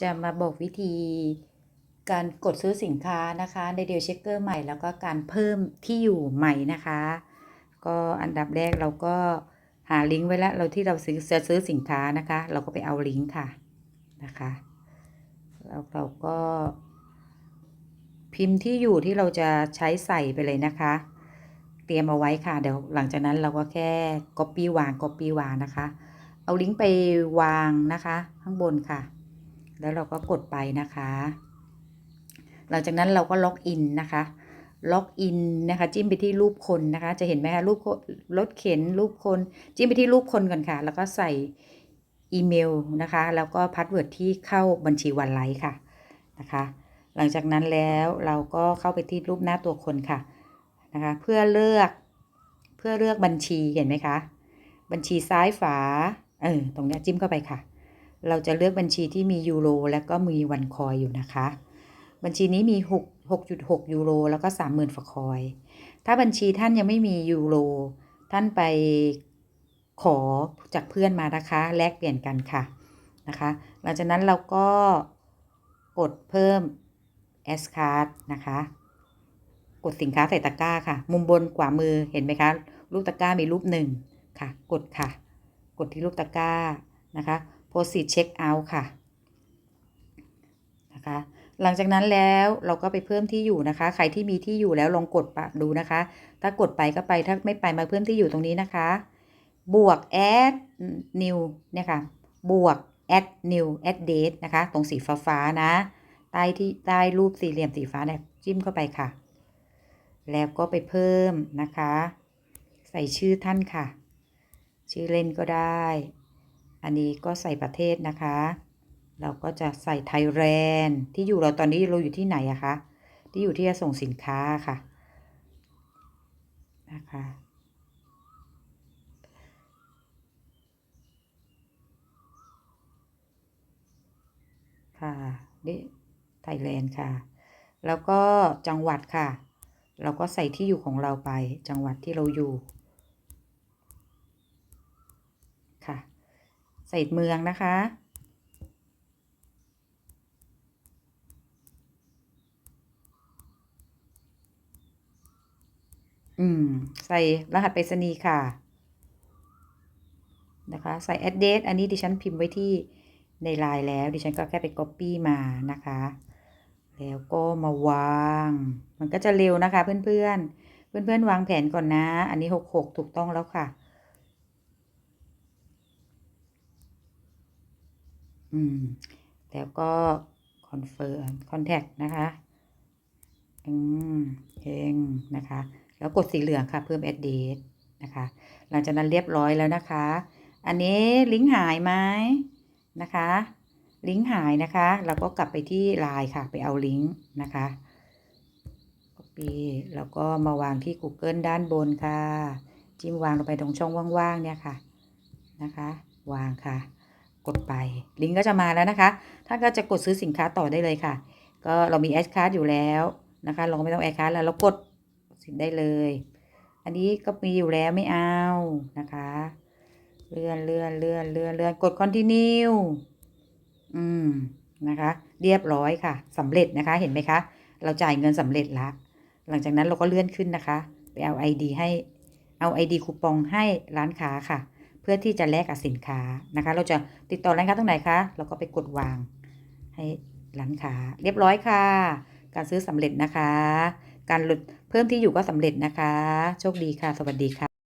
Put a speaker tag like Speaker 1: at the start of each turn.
Speaker 1: จะมาบอกวิธีการกดซื้อสินค้านะคะ ในเดลเช็คเกอร์ใหม่แล้วก็การเพิ่มที่อยู่ใหม่นะคะ ก็อันดับแรกเราก็หาลิงก์ไว้แล้วเราที่เราซื้อจะซื้อสินค้านะคะ เราก็ไปเอาลิงก์ค่ะนะคะแล้วเราก็ พิมพ์ที่อยู่ที่เราจะใช้ใส่ไปเลยนะคะ เตรียมเอาไว้ค่ะเดี๋ยวหลังจากนั้นเราก็แค่ copy วาง copy วางนะคะ เอาลิงก์ไปวางนะคะ ข้างบนค่ะ แล้วเราก็กดไปนะคะ หลังจากนั้นเราก็ล็อกอินนะคะล็อกอินนะคะจิ้มไปที่รูปคนนะคะ จะเห็นไหมคะรูปรถเข็นรูปคน จิ้มไปที่รูปคนก่อนค่ะ แล้วก็ใส่อีเมลนะคะ แล้วก็พาสเวิร์ดที่เข้าบัญชีวันไลค์ค่ะนะคะ หลังจากนั้นแล้วเราก็เข้าไปที่รูปหน้าตัวคนค่ะนะคะ เพื่อเลือกเพื่อเลือกบัญชีเห็นไหมคะ บัญชีซ้ายฝาเออตรงนี้จิ้มเข้าไปค่ะ เราจะเลือกบัญชีที่มียูโรแล้วก็มีวันคอยอยู่นะคะ บัญชีนี้มี6 6.6ยูโรแล้วก็30,000ฝาคอย ถ้าบัญชีท่านยังไม่มียูโรท่านไปขอจากเพื่อนมานะคะ แลกเปลี่ยนกันค่ะนะคะ หลังจากนั้นเราก็กดเพิ่ม S card นะคะ กดสินค้าใส่ตะกร้าค่ะ มุมบนขวามือเห็นไหมคะ รูปตะกร้ามีรูปหนึ่งค่ะ กดค่ะ กดที่รูปตะกร้านะคะ proceed check out ค่ะนะคะหลังจากนั้นแล้วเราก็ไปเพิ่มที่อยู่นะคะ ใครที่มีที่อยู่แล้วลองกดปะดูนะคะ ถ้ากดไปก็ไปถ้าไม่ไปมาเพิ่มที่อยู่ตรงนี้นะคะ บวก add new เนี่ยค่ะบวก add new add date นะคะ ตรงสีฟ้าๆนะ ใต้ที่ใต้รูปสี่เหลี่ยมสีฟ้าเนี่ยจิ้มเข้าไปค่ะ แล้วก็ไปเพิ่มนะคะ ใส่ชื่อท่านค่ะ ชื่อเล่นก็ได้ อันนี้ก็ใส่ประเทศนะคะ เราก็จะใส่ไทยแลนด์ที่อยู่เราตอนนี้เราอยู่ที่ไหนอะคะ ที่อยู่ที่จะส่งสินค้าค่ะ นะคะ ค่ะ นี่ไทยแลนด์ค่ะ แล้วก็จังหวัดค่ะ เราก็ใส่ที่อยู่ของเราไป จังหวัดที่เราอยู่ ค่ะ ใส่เมืองนะคะ อืม ใส่รหัสไปรษณีย์ค่ะ นะคะ ใส่ address อันนี้ดิฉันพิมพ์ไว้ที่ในไลน์แล้ว ดิฉันก็แค่ไป copy มานะคะ แล้วก็มาวาง มันก็จะเร็วนะคะเพื่อนๆ เพื่อนๆ วางแผนก่อนนะ อันนี้66ถูกต้องแล้วค่ะ อืม แล้วก็ confirm contact นะคะ อืมเองนะคะ แล้วกดสีเหลืองค่ะ เพิ่ม address นะคะ หลังจากนั้นเรียบร้อยแล้วนะคะ อันนี้ลิงก์หายไหมนะคะ ลิงก์หายนะคะ เราก็กลับไปที่ไลน์ค่ะ ไปเอาลิงก์นะคะ copy แล้วก็มาวางที่ Google ด้านบนค่ะ จิ้มวางลงไปตรงช่องว่างๆเนี่ยค่ะนะคะ วางค่ะ กดไป ลิงก์ก็จะมาแล้วนะคะถ้านก็จะกดซื้อสินค้าต่อได้เลยค่ะ ก็เรามีแอดคาร์ดอยู่แล้วนะคะ เราก็ไม่ต้องแอดคาร์ดแล้วเรากดสินได้เลย อันนี้ก็มีอยู่แล้วไม่เอานะคะ เลื่อนเลื่อนเลื่อนเลื่อนเลื่อนกด continue อืมนะคะ เรียบร้อยค่ะสำเร็จนะคะเห็นไหมคะ เราจ่ายเงินสำเร็จละหลังจากนั้นเราก็เลื่อนขึ้นนะคะ ไปเอา ID ให้เอา ID คูปองให้ร้านค้าค่ะ พื่อที่จะแลกกับสินค้านะคะ เราจะติดต่อร้านค้าตรงไหนคะ เราก็ไปกดวางให้ร้านค้าเรียบร้อยค่ะ การซื้อสำเร็จนะคะ การหลุดเพิ่มที่อยู่ก็สำเร็จนะคะ โชคดีค่ะ สวัสดีค่ะ